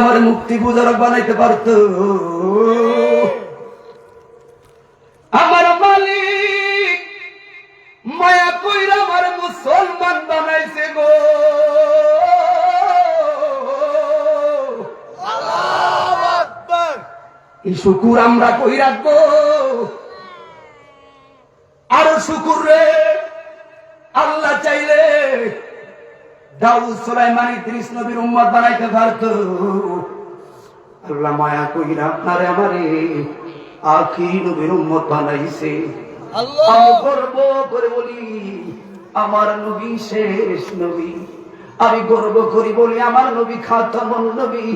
আমার মুক্তি বানাইতে পারতো। আমার মালিক মায়া কইরা আমার মুসলমান বানাইছে গো। শুকুর আমরা কই রাখব? আরও শুকুর রে, আল্লাহ চাইলে দাউদ সুলাইমান নবীর উম্মত বানাইতে পারত। আল্লাহ মায়া কইরা আপনারে আমারে নবীর উম্মত বানাইছে। আমি গর্ব করে বলি আমার নবী শেষ নবী। আমি গর্ব করি বলি আমার নবী খাতামুন নবী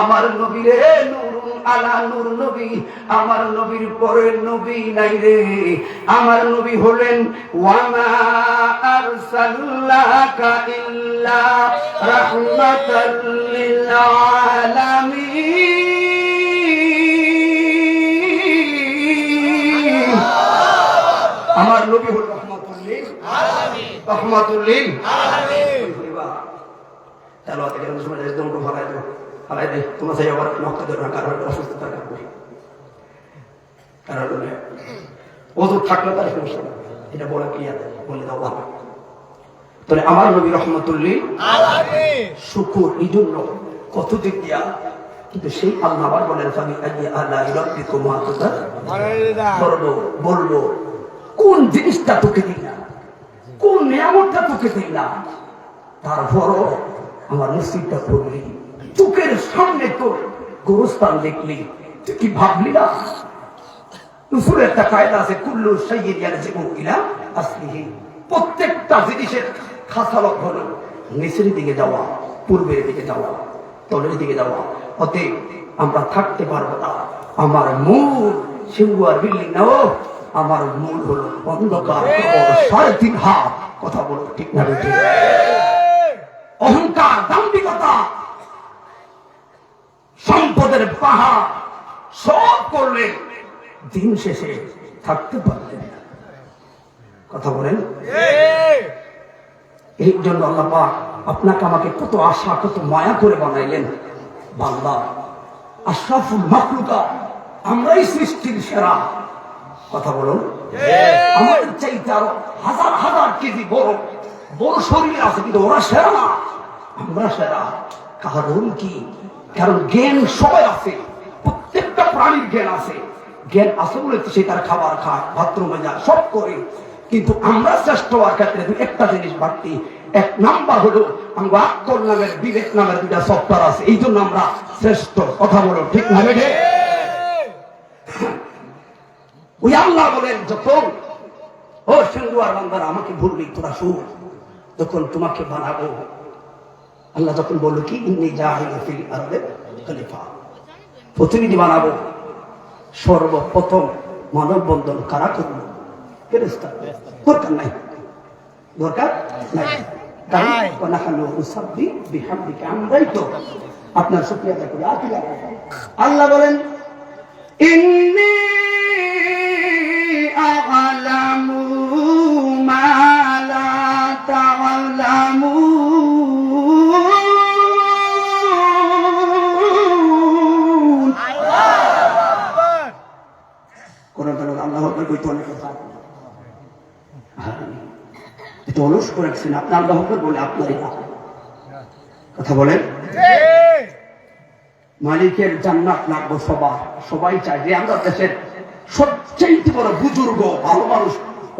আমার নবী রে নূরুন আলা নূর নবী আমার নবীর পরে নবী নাই রে। আমার নবী হলেন ওয়ামা আরসালনাকা ইল্লা রাহমাতাল লিল আলামিন। আমার নবী হল রহমাতুল্লিল রহমাতুল্লিল সময় একদম একটু না অসুস্থতার কারণে কারণ থাকলে তার সমস্যা এটা বলে কি বলে দাও ভালো তাহলে আমার নবী রহমতুল্লিল শুকুর এই জন্য কত দিক দিয়া? কিন্তু সেই আল্লাহ আবার বলেন আমি আল্লাহ রব্বি কুমার বলব কোন জিনিসটা তোকে দিলাম কোন নিয়ামতটা তোকে দিলাম তারপরও আমার মসজিদটা করলি চোখের সামনে তোর গোরস্থান দেখলি তুই কি ভাবলি না? রসুলের একটা কায়দা আছে, কুল্লু সাইয়ের ইয়ার যে মুকিলা আসলিহি। প্রত্যেকটা জিনিসের খাসালত হলো নিচের দিকে যাওয়া, পূর্বের দিকে যাওয়া, তলের দিকে যাওয়া। অতএব আমরা থাকতে পারব না। আমার মূল সিঙ্গুয়ার বিল্ডিং না আমার মূল হলো অন্ধকার সাড়ে তিন হাত। কথা বলো ঠিক না? অহংকার, দাম্ভিকতা সম্পদের পাহাড় সব করলে দিন শেষে থাকতে পারলেন না। কথা বলেন? এই জন্য আল্লাহ পাক আপনাকে আমাকে কত আশা, কত মায়া করে বানাইলেন। বাংলা আশরাফুল মাকলুকা আমরাই সৃষ্টির সেরা। কথা বলুন? আমাদের চাইতে আরও হাজার হাজার কেজি বড় বড় শরীর আছে, কিন্তু ওরা সেরা না। আমরা সেরা। কারণ কি? কারণ জ্ঞান সবাই আছে, প্রত্যেকটা প্রাণীর জ্ঞান আছে। জ্ঞান আছে বলে সে তার খাবার খায় বাথরুমে যায় সব করে। কিন্তু আমরা শ্রেষ্ঠ হওয়ার ক্ষেত্রে একটা জিনিস বাড়তি। এক নাম্বার হলো আমরা আক্কল নামের, বিবেক নামের দুটা সফটওয়্যার আছে। এই জন্য আমরা শ্রেষ্ঠ। কথা বলো, ঠিক না বেঠে? ওই আল্লাহ বলেন, যখন, ও সিন্ধুয়ার বান্দারা, আমাকে ভুলবি তোরা শুন, যখন তোমাকে বানাবো আল্লাহ যখন বলল কি ইন্নি জাহিল ফিল খলিফা? প্রতিনিধি বানাবো। সর্বপ্রথম মানববন্ধন কারা করল? ফেরেশতা। দরকার নাই। দরকার নাই। আপনার শুকরিয়া আদায় করি। আর কি আল্লাহ বলেন ইন্নি আল্লাহ আকবার কইতে অনেক কথা। এটা অলস করেছেন আপনি আল্লাহ আকবার বলে আপনারই কথা বলেন? মালিকের জান্নাত লাগবো সবার। সবাই চায় যে আমরা দেশের সবচেয়ে বড় বুজুর্গ ভালো মানুষ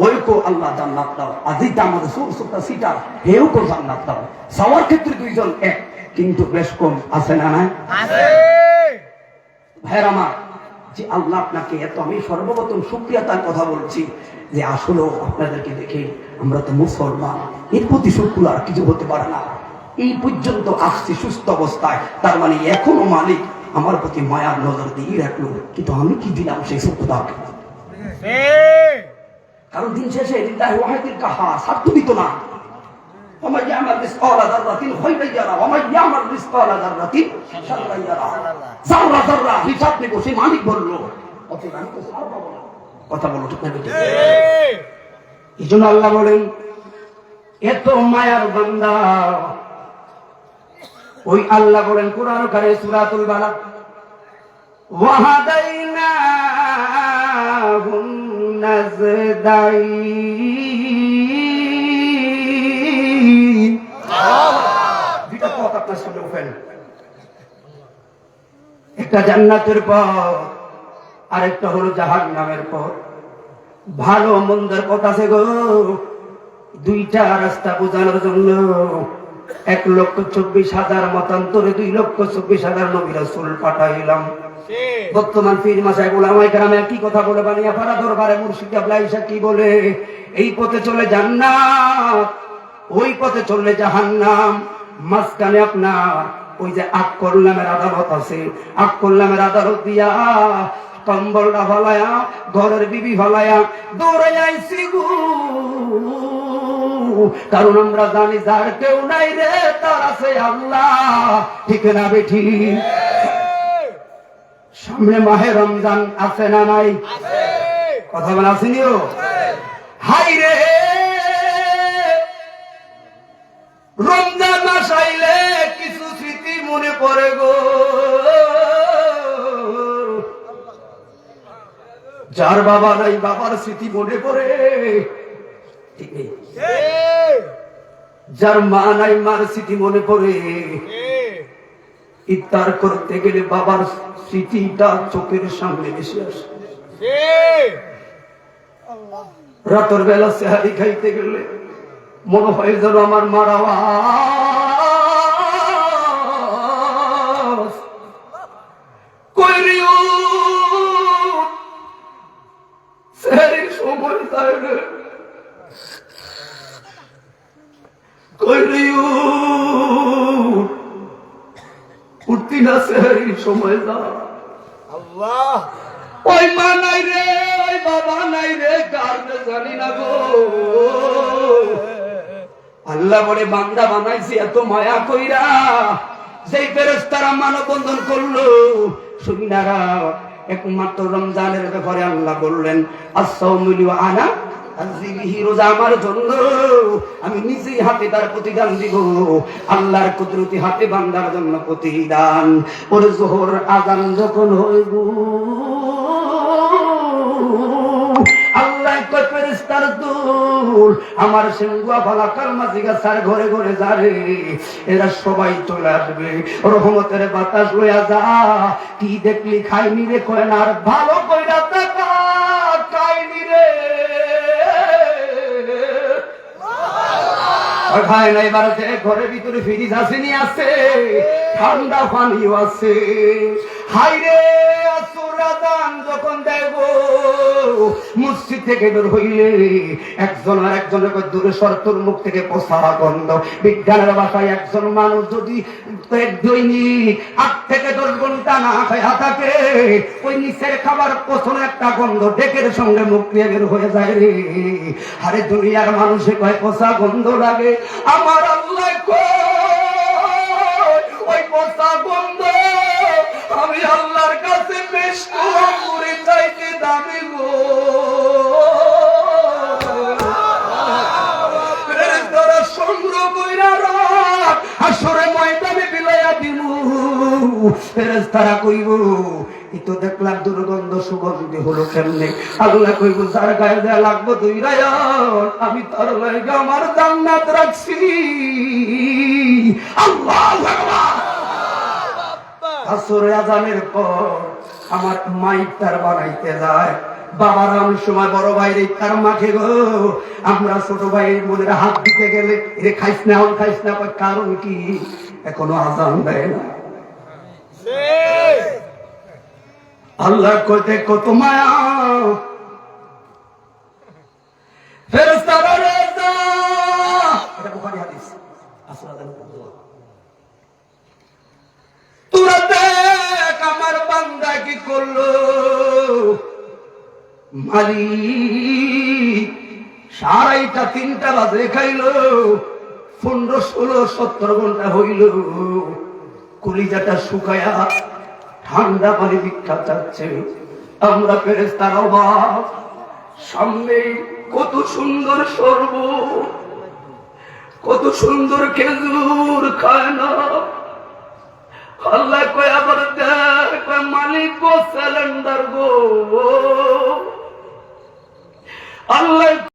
ওই কো আল্লাহ জান্নাত দাও। আজিটা আমাদের সুর সুরটা সিটার হেও কো জান্নাত দাও। সবার ক্ষেত্রে দুইজন এক কিন্তু বেশ কম আছে না নাই? ভাইয়ের আমার যে আল্লাহ আপনাকে এত আমি সর্বপ্রথম সুক্রিয়া তার কথা বলছি যে আসলেও আপনাদেরকে দেখে আমরা তো মুসলমান। এর প্রতি শুক্র আর কিছু হতে পারে না। এই পর্যন্ত আসছি সুস্থ অবস্থায়। তার মানে এখনও মালিক আমার প্রতি মায়ার নজর দিয়ে রাখল। কিন্তু আমি কি দিলাম সেই শুক্রতাকে কারণ দিন শেষে কাহার স্বার্থ দিত না। ومن يعمل مثقال ذرة خيرا يرى ومن يعمل مثقال ذرة شرا يرى জাররা জাররা হিসাব নিব সেই মালিক বললো অতএব আমি তো ছাড় পাবো না। কথা বলো ঠিক না বেঠিক? এই জন্য আল্লাহ বলেন এত মায়ার বান্দা ওই আল্লাহ বলেন কোরআন কারে সুরাতুল বালাদ ওয়াহাদাইনাহুম নাজদাইন একটা জান্নাতের পথ আরেকটা হলো জাহান নামের পথ। ভালো মন্দের পথ আছে গো দুইটা রাস্তা বোঝানোর জন্য। এক লক্ষ চব্বিশ হাজার মতান্তরে দুই লক্ষ চব্বিশ হাজার নবী রাসূল পাঠাইলাম। বর্তমান পীর মাসায় গোলামাই গ্রামে কি কথা বলে বানিয়া পাড়া দরবারে মুর্শিদ আবলা ঈশা কি বলে এই পথে চলে জান্নাত ওই পথে চললে জাহান্নাম মাঝখানে আপনার ওই যে আক্কর নামের আদালত আছে আক্কর নামের আদালত দিয়া কম্বলটা ফলায়া ঘরের বিবি ফলায়া দৌড়ে যাইছি গু। কারণ আমরা জানি যার কেউ নাই রে তার আছে আল্লাহ। ঠিক না বেঠি? সামনে মাহে রমজান আছে না নাই? কথা বলা আসেনিও হাই রে। যার বাবা নাই বাবার স্মৃতি মনে পড়ে। যার মা নাই মার স্মৃতি মনে পড়ে। ইফতার করতে গেলে বাবার স্মৃতিটা চোখের সামনে এসে আসে। রাতের বেলা সেহারি খাইতে গেলে মনে হয় যেন আমার মারা উঠতি না সেহারির সময় যা আল্লাহ ওই মা নাই রে ওই বাবা নাই রে কারণে জানি না গো আল্লাহ বলে বান্দা বানাইছি এত মায়া কইরা যেই ফেরেস্তারা মানববন্ধন করল সুবিনারা একমাত্র রমজানের ব্যাপারে আল্লাহ বললেন আসাউমিলু আনা আমি নিজেই হাতে তার প্রতিদান দিব। আল্লাহর কুদরতি হাতে বান্দার জন্য প্রতিদান। ওর জোহর আজান যখন হইব, আল্লাহ ফেরেশতার দূর আমার সিংহুয়া ফালা কালমাজি গাছার ঘরে ঘরে যারে এরা সবাই চলে আসবে, রহমতের বাতাস লইয়া যা। কি দেখলি খাইনি রে কয় না, আর ভালো কইরা দেখা খাইনি রে। নাই বাড়াতে ঘরের ভিতরে ফ্রিজ আসেনি আছে, ঠান্ডা পানিও আছে। হাই রে আসুরাদান যখন দেব মসজিদ থেকে বের হইলে একজন আর একজনের দূরে মুখ থেকে পোষা গন্ধ। বিজ্ঞানের ভাষায় একজন মানুষ যদি দৈনিক আট থেকে দশ না থাকে ওই নিচের খাবার পছন্দ একটা গন্ধ ডেকের সঙ্গে মুখ দিয়ে বের হয়ে যায় রে। আরে দুনিয়ার মানুষে কয় পোষা গন্ধ লাগে। আমার আল্লাহ কয়, ফেরেশতারা কইব তো দেখলাম দুর্গন্ধ সুগন্ধি হলো কেমনে? আল্লাহ কইব গায়ে দেয়া লাগবো রায়ন আমি তার আমার জান্নাত রাখছি। আল্লাহ আসরে আজানের পর আমার মাইক তার বানাইতে যায়। বাবার আমি সময় বড় ভাইয়ের তার মাঠে গো, আমরা ছোট ভাইয়ের মনের হাত দিতে গেলে খাইস না হন খাইস না কারণ কি? এখনও আজান দেয় না। আল্লাহ কইতে কত মায়া। ফেরেশতারা রে এটা বুখারী হাদিস। আসর আজানের পর দোয়া। তোরা দেখ আমার বান্দা কি করল। মালিক সারাইটা তিনটা বাজে খাইলো। পনেরো, ষোলো, সত্তর ঘণ্টা হইল। কলিজাটা শুকায়া ঠান্ডা পানি ভিক্ষা চাচ্ছে। আমরা ফেরেস্তার অভাব সামনে কত সুন্দর সর্ব কত সুন্দর খেজুর খায় না আল্লাহ কয়, আবার দেখ মালিক ও স্যালেন্ডার গো। আল্লাহ